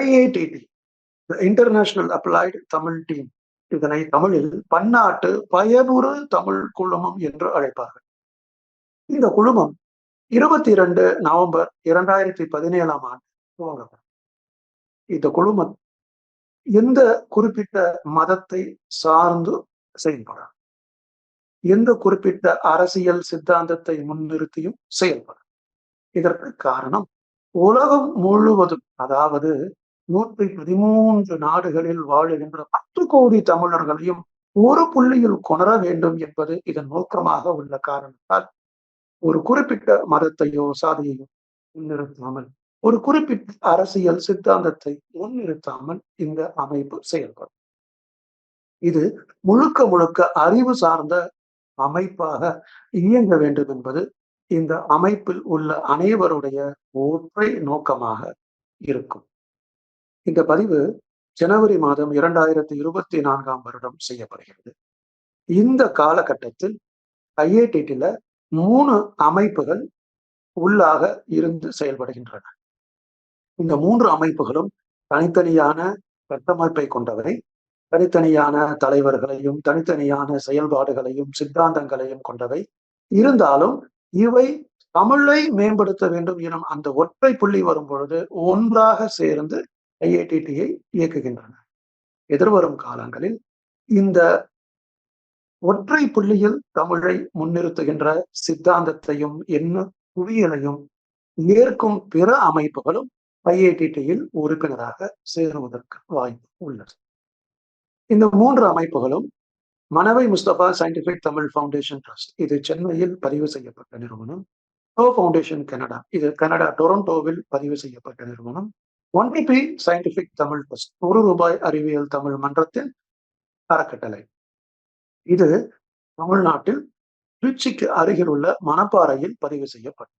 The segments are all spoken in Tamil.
IITT international applied Tamil team இதனை தமிழில் பன்னாட்டு பயனுறு தமிழ் குழுமம் என்று அழைப்பார்கள். இந்த குழுமம் இருபத்தி இரண்டு நவம்பர் இரண்டாயிரத்தி பதினேழாம் ஆண்டு துவங்கப்படும். இந்த குழுமம் எந்த குறிப்பிட்ட மதத்தை சார்ந்து செயல்படும்? எந்த குறிப்பிட்ட அரசியல் சித்தாந்தத்தை முன்னிறுத்தியும் செயல்படும்? இதற்கு காரணம் உலகம் முழுவதும் அதாவது நூற்றி பதிமூன்று நாடுகளில் வாழுகின்ற பத்து கோடி தமிழர்களையும் ஒரு புள்ளியில் கொணர வேண்டும் என்பது இதன் நோக்கமாக உள்ள காரணத்தால் ஒரு குறிப்பிட்ட மதத்தையோ சாதியையோ முன்னிறுத்தாமல் ஒரு குறிப்பிட்ட அரசியல் சித்தாந்தத்தை முன்னிறுத்தாமல் இந்த அமைப்பு செயல்படும். இது முழுக்க முழுக்க அறிவு சார்ந்த அமைப்பாக இயங்க வேண்டும் என்பது இந்த அமைப்பில் உள்ள அனைவருடைய ஒற்றை நோக்கமாக இருக்கும். இந்த பதிவு ஜனவரி மாதம் இரண்டாயிரத்தி இருபத்தி நான்காம் வருடம் செய்யப்படுகிறது. இந்த காலகட்டத்தில் ஐஏடில மூணு அமைப்புகள் உள்ளாக இருந்து செயல்படுகின்றன. இந்த மூன்று அமைப்புகளும் தனித்தனியான கட்டமைப்பை கொண்டவை. தனித்தனியான தலைவர்களையும் தனித்தனியான செயல்பாடுகளையும் சித்தாந்தங்களையும் கொண்டவை. இருந்தாலும் இவை தமிழை மேம்படுத்த வேண்டும் எனும் அந்த ஒற்றை புள்ளி வரும் பொழுது ஒன்றாக சேர்ந்து ஐஐடிடியை இயக்குகின்றன. எதிர்வரும் காலங்களில் இந்த ஒற்றை புள்ளியில் தமிழை முன்னிறுத்துகின்ற சித்தாந்தத்தையும் என்ன புவியியலையும் ஏற்கும் பிற அமைப்புகளும் ஐஐடிடியில் உறுப்பினராக சேருவதற்கு வாய்ப்பு உள்ளது. இந்த மூன்று அமைப்புகளும் Manavai Mustafa scientific Tamil foundation trust இது சென்னையில் பதிவு செய்யப்பட்ட நிறுவனம். டோ ஃபவுண்டேஷன் கனடா இது கனடா டொரண்டோவில் பதிவு செய்யப்பட்ட நிறுவனம். ஒன் பி சயின்டிபிக் தமிழ் ட்ரஸ்ட் ஒரு ரூபாய் அறிவியல் தமிழ் மன்றத்தின் அறக்கட்டளை. இது தமிழ்நாட்டில் திருச்சிக்கு அருகில் உள்ள மணப்பாறையில் பதிவு செய்யப்பட்டது.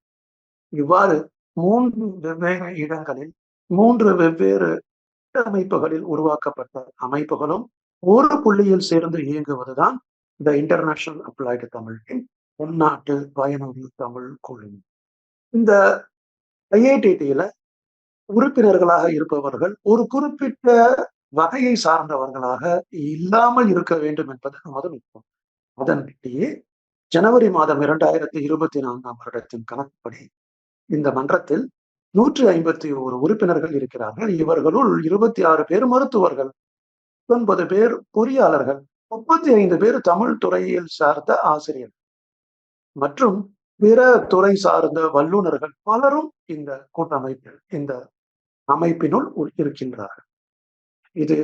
இவ்வாறு மூன்று வெவ்வேறு இடங்களில் மூன்று வெவ்வேறு அமைப்புகளில் உருவாக்கப்பட்ட அமைப்புகளும் ஒரு புள்ளியில் சேர்ந்து இயங்குவதுதான் இந்த இன்டர்நேஷனல் அப்ளைடு தமிழின் உள்நாட்டு பயனுள்ள தமிழ் குழு இந்த ஐஐடிடியில உறுப்பினர்களாக இருப்பவர்கள் ஒரு குறிப்பிட்ட வகையை சார்ந்தவர்களாக இல்லாமல் இருக்க வேண்டும் என்பது நமது நுட்பம். அதன்படியே ஜனவரி மாதம் இரண்டாயிரத்தி இருபத்தி நான்காம் வருடத்தின் கணக்குப்படி இந்த மன்றத்தில் நூற்றி ஐம்பத்தி ஒரு உறுப்பினர்கள் இருக்கிறார்கள். இவர்களுள் இருபத்தி ஆறு பேர் மருத்துவர்கள் ஒன்பது பேர் பொறியாளர்கள் முப்பத்தி ஐந்து பேர் தமிழ் துறையில் சார்ந்த ஆசிரியர்கள் மற்றும் பிற துறை சார்ந்த வல்லுநர்கள் பலரும் இந்த கூட்டமைப்பில் இந்த அமைப்பினுள் இருக்கின்றார்கள் இது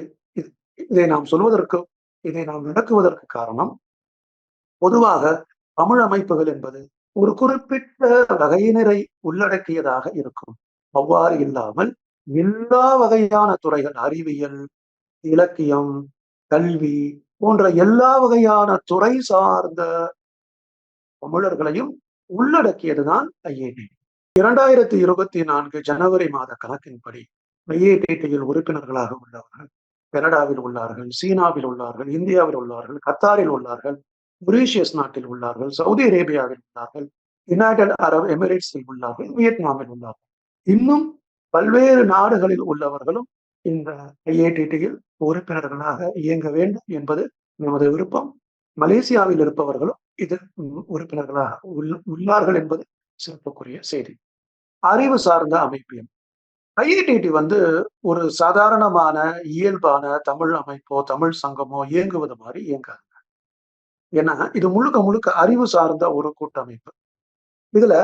இதை நாம் சொல்வதற்கு இதை நாம் விளக்குவதற்கு காரணம் பொதுவாக தமிழ் அமைப்புகள் என்பது ஒரு குறிப்பிட்ட வகையினரை உள்ளடக்கியதாக இருக்கும். அவ்வாறு இல்லாமல் எல்லா வகையான துறைகள் அறிவியல் இலக்கியம் கல்வி போன்ற எல்லா வகையான துறை சார்ந்த தமிழர்களையும் உள்ளடக்கியதுதான் ஐஏடி. இரண்டாயிரத்தி இருபத்தி நான்கு ஜனவரி மாத கணக்கின்படி ஐஏடிடியில் உறுப்பினர்களாக உள்ளவர்கள் கனடாவில் உள்ளார்கள் சீனாவில் உள்ளார்கள் இந்தியாவில் உள்ளார்கள் கத்தாரில் உள்ளார்கள் மொரீஷியஸ் நாட்டில் உள்ளார்கள் சவுதி அரேபியாவில் உள்ளார்கள் யுனைடெட் அரப் எமிரேட்ஸில் உள்ளார்கள் வியட்நாமில் உள்ளார்கள். இன்னும் பல்வேறு நாடுகளில் உள்ளவர்களும் இந்த ஐஏடிடியில் உறுப்பினர்களாக இயங்க வேண்டும் என்பது நமது விருப்பம். மலேசியாவில் இருப்பவர்களும் இது உறுப்பினர்களாக உள்ளார்கள் என்பது சிறப்புக்குரிய செய்தி. அறிவு சார்ந்த அமைப்பியம் ஐஐடிடி வந்து ஒரு சாதாரணமான இயல்பான தமிழ் அமைப்போ தமிழ் சங்கமோ இயங்குவது மாதிரி இயங்காதுங்க ஏன்னா இது முழுக்க முழுக்க அறிவு சார்ந்த ஒரு கூட்டமைப்பு. இதுல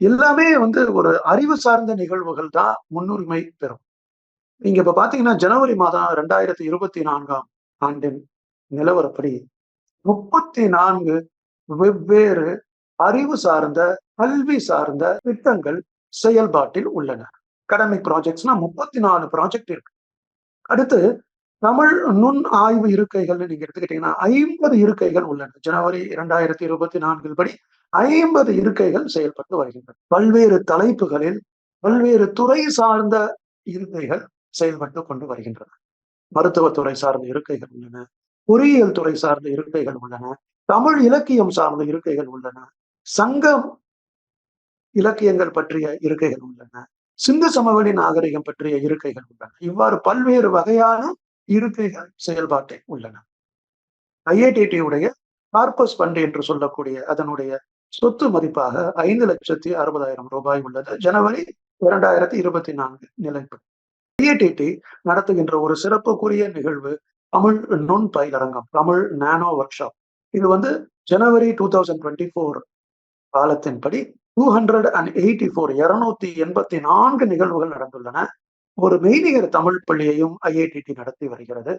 எல்லாமே வந்து ஒரு அறிவு சார்ந்த நிகழ்வுகள் தான் முன்னுரிமை பெறும். நீங்க இப்ப பாத்தீங்கன்னா ஜனவரி மாதம் ரெண்டாயிரத்தி இருபத்தி நான்காம் ஆண்டின் நிலவரப்படி முப்பத்தி நான்கு வெவ்வேறு அறிவு சார்ந்த கல்வி சார்ந்த திட்டங்கள் செயல்பாட்டில் உள்ளன. அகடமிக் ப்ராஜெக்ட்ஸ்னா முப்பத்தி நாலு ப்ராஜெக்ட் இருக்கு. அடுத்து தமிழ் நுண் ஆய்வு இருக்கைகள்னு நீங்க எடுத்துக்கிட்டீங்கன்னா ஐம்பது இருக்கைகள் உள்ளன. ஜனவரி இரண்டாயிரத்தி இருபத்தி நான்கில் படி ஐம்பது இருக்கைகள் செயல்பட்டு வருகின்றன. பல்வேறு தலைப்புகளில் பல்வேறு துறை சார்ந்த இருக்கைகள் செயல்பட்டு கொண்டு வருகின்றன. மருத்துவத்துறை சார்ந்த இருக்கைகள் உள்ளன. பொறியியல் துறை சார்ந்த இருக்கைகள் உள்ளன. தமிழ் இலக்கியம் சார்ந்த இருக்கைகள் உள்ளன. சங்கம் இலக்கியங்கள் பற்றிய இருக்கைகள் உள்ளன. சிந்து சமவெளி நாகரிகம் பற்றிய இருக்கைகள் உள்ளன. இவ்வாறு பல்வேறு வகையான இருக்கைகள் செயல்பாட்டை உள்ளன. ஐஐடிடி உடைய கார்பஸ் பண்ட் என்று சொல்லக்கூடிய அதனுடைய சொத்து மதிப்பாக ஐந்து லட்சத்தி அறுபதாயிரம் ரூபாய் உள்ளது. ஜனவரி இரண்டாயிரத்தி இருபத்தி நான்கு நிலைப்பு ஐஐடிடி நடத்துகின்ற ஒரு சிறப்புக்குரிய நிகழ்வு தமிழ் நுண் பயிலரங்கம் தமிழ் நானோ ஒர்க் ஷாப் இது வந்து January two thousand twenty four காலத்தின்படி two hundred and eighty four இருநூத்தி எண்பத்தி நான்கு நிகழ்வுகள் நடந்துள்ளன. ஒரு மெய்நிகர் தமிழ் பள்ளியையும் ஐஐடிடி நடத்தி வருகிறது.